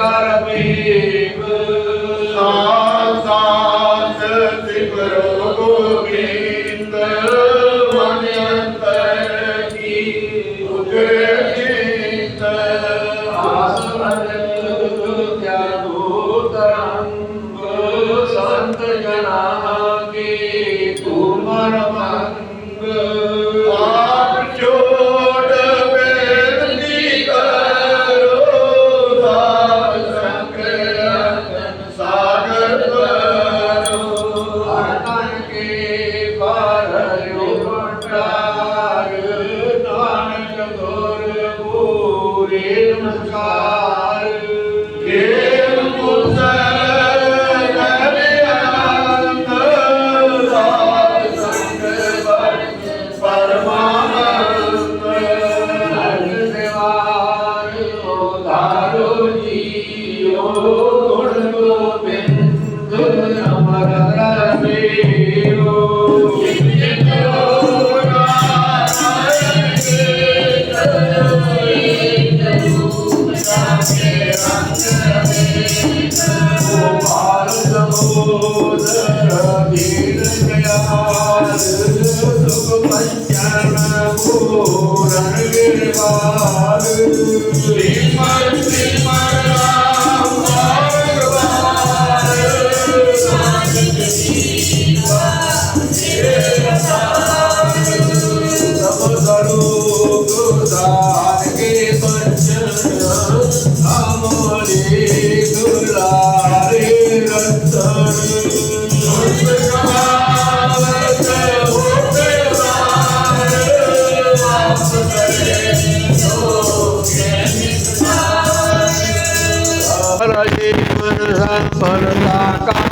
para ਪਟਾਰ Nanak ਗੁਰ ਪੂਰੇ ਨਮਸਕਾਰ। Oh.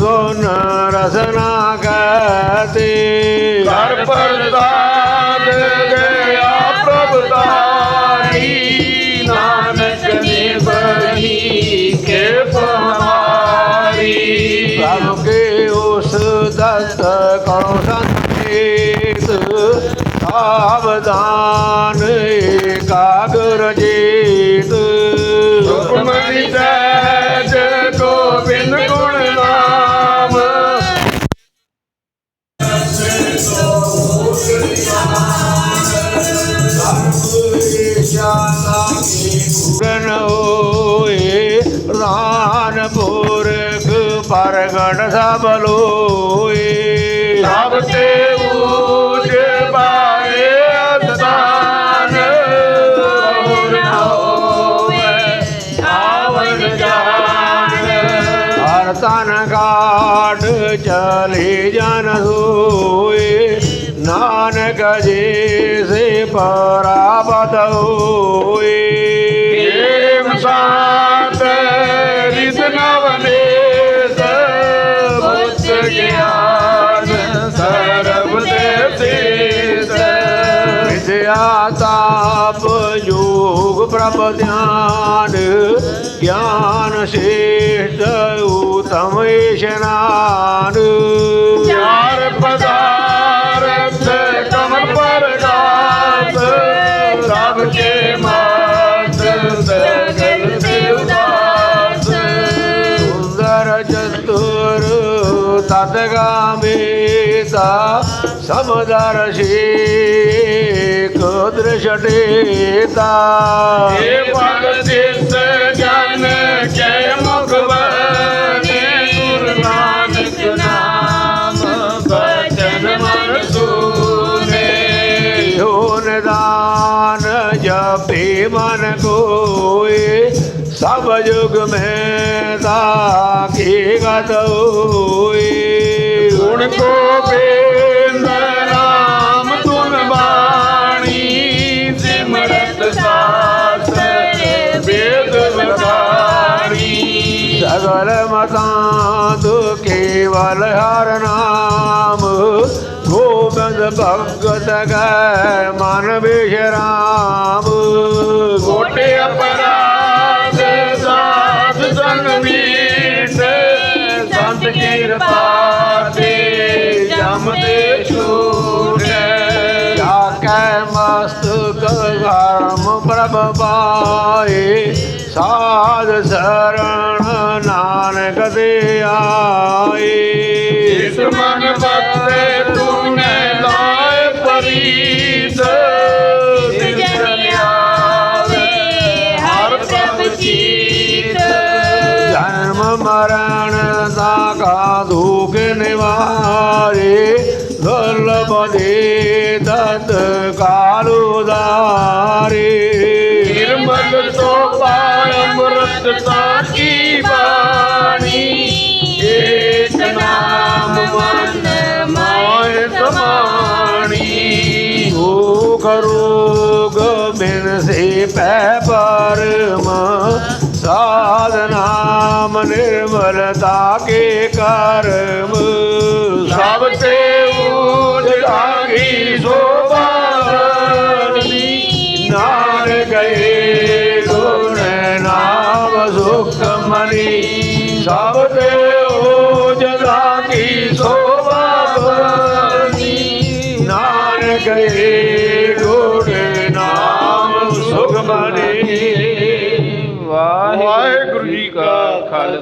सुन रसना कहती घर पर दाद गया प्रभुदारी नानक के पहारी प्रभु के उस दत्त करो संकेत सावधान कागर जी గణోయే రానపూరకు పరగణ సబలోయే లాభతే ఊజే పారే तन काट चले जन हो नानक जे से परावत होए ताप योग प्रभ ध्यान ज्ञान श्रेष्ठ उत्तम स्नान तटगामेता समदर्शी कुदृशटेता शे जय मुखबने मन सुने दान जपे मन को सब युग में सगल मतांत केवल हर नाम गोविंद भगत ग मन विश्राम ਕਿਰਪਾ ਤੇ ਜਮਦੇ ਛੂਟੇ। ਜਾ ਕੈ ਮਸਤ ਕਰਮ ਪ੍ਰਭ ਪਾਏ। ਸਾਧ ਸਰਣ ਨਾਨਕ ਦੇ ਆਏ। ਜਿਸ ਮਨ ਬਤ दुख निवारे दुर्लभे दत्त कालुदारे निर्मल तो पारम की वाणी निर्मलता के कर्म। सबसे ऊर्जागी सोपानी। नार गए तो गुण नाम सुख मनी। सबसे ऊर्जा की सोपानी। नार गए